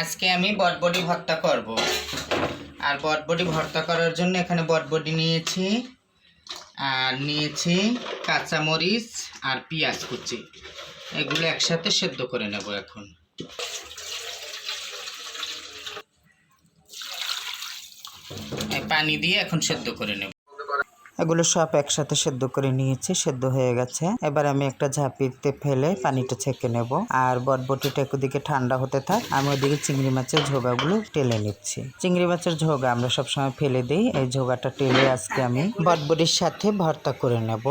আজকে আমি বটবডি ভর্তা করব। আর বটবডি ভর্তা করার জন্য এখানে বটবডি নিয়েছি, আর নিয়েছি কাঁচামরিচ আর পেঁয়াজ কুচি। এগুলো একসাথে সেদ্ধ করে নেব এখন। পানি দিয়ে এখন সেদ্ধ করে নেব। এগুলো সব একসাথে সেদ্ধ করে নিয়েছি, সেদ্ধ হয়ে গেছে। এবার আমি একটা ঝাঁপিতে ফেলে পানিটা ছেঁকে নেব। আর বটবটিটা একদিকে ঠান্ডা হতে থাক, আমি ওদিকে চিংড়ি মাছের ঝোগাগুলো টেলে নিচ্ছি। চিংড়ি মাছের ঝোগা আমরা সবসময় ফেলে দিই, এই ঝোগাটা টেলে আজকে আমি বটবটির সাথে ভর্তা করে নেব।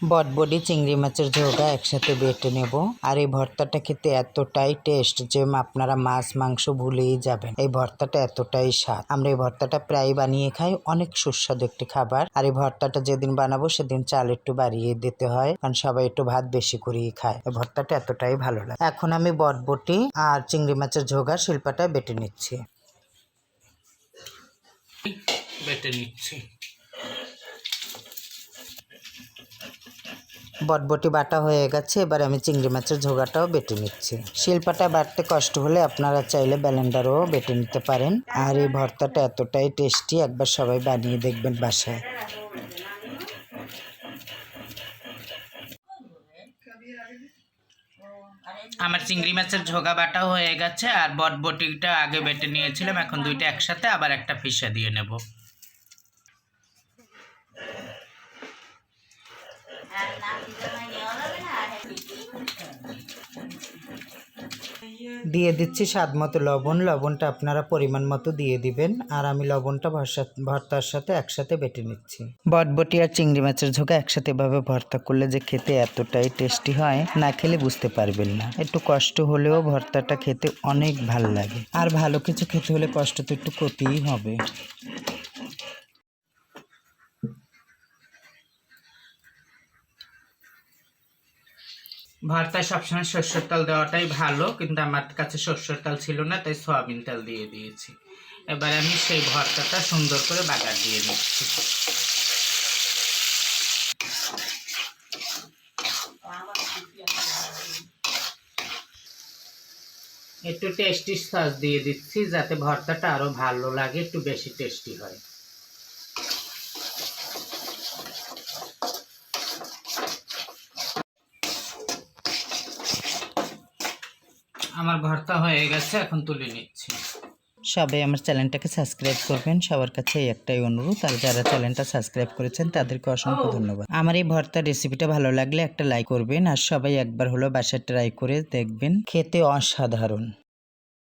বটবডি চিংড়ি মাছের ঝোগা একসাথে বেটে নেব। আর এই ভর্তাটা খেতে এতটাই টেস্ট যে আপনারা মাছ, মাংস ভুলেই যাবেন। এই ভর্তাটা এতটাই স্বাদ। আমরা এই ভর্তাটা প্রায় বানিয়ে খাই, অনেক সুস্বাদু একটি খাবার। আর এই ভর্তাটা যেদিন বানাবো সেদিন চাল একটু বাড়িয়ে দিতে হয়, কারণ সবাই একটু ভাত বেশি করেই খায়। এই ভর্তাটা এতটাই ভালো লাগে। এখন আমি বটবটি আর চিংড়ি মাছের ঝোগা শিল্পাটা বেটে নিচ্ছি। বেটে নিচ্ছি। বটবটি বাটা হয়ে গেছে, এবার আমি চিংড়ি মাছের ঝোগাটাও বেটে নিচ্ছি। শিল্পাটা বাটতে কষ্ট হলে আপনারা চাইলে ব্যালেন্ডারও বেটে নিতে পারেন। আর এই ভর্তাটা এতটাই টেস্টি, একবার সবাই বানিয়ে দেখবেন বাসায়। আমার চিংড়ি মাছের ঝোগা বাটা হয়ে গেছে, আর বটবটিটা আগে বেটে নিয়েছিলাম, এখন দুইটা একসাথে আবার একটা ফিসা দিয়ে নেব। দিয়ে দিচ্ছি স্বাদ মতো লবণ। লবণটা আপনারা পরিমাণ মতো দিয়ে দিবেন। আর আমি লবণটা ভর্তার সাথে একসাথে বেটে নিচ্ছি। বটবটি আর চিংড়ি মাছের ঝোঁকা একসাথে এভাবে ভর্তা করলে যে খেতে এতটাই টেস্টি হয়, না খেলে বুঝতে পারবেন না। একটু কষ্ট হলেও ভর্তাটা খেতে অনেক ভালো লাগে। আর ভালো কিছু খেতে হলে কষ্ট তো একটু করতেই হবে। ভর্তায় সবসময় সর্ষের তেল দেওয়াটাই ভালো, কিন্তু আমার কাছে সর্ষের তেল ছিল না, তাই সয়াবিন তেল দিয়ে দিয়েছি। এবার আমি সেই ভর্তাটা সুন্দর করে বাগার দিয়ে নিচ্ছি। একটু টেস্টি সস দিয়ে দিচ্ছি, যাতে ভর্তাটা আরও ভালো লাগে, একটু বেশি টেস্টি হয়। আমার ভর্তা হয়ে গেছে এখন তুলে নিচ্ছি। সবাই আমার চ্যানেলটাকে সাবস্ক্রাইব করবেন সবার কাছে একটাই অনুরোধ। আর যারা চ্যানেলটা সাবস্ক্রাইব করেছেন তাদেরকে অসংখ্য ধন্যবাদ। আমার এই ভর্তা রেসিপিটা ভালো লাগলে একটা লাইক করবেন আর সবাই একবার হলো বাসায় ট্রাই করে দেখবেন। খেতে অসাধারণ।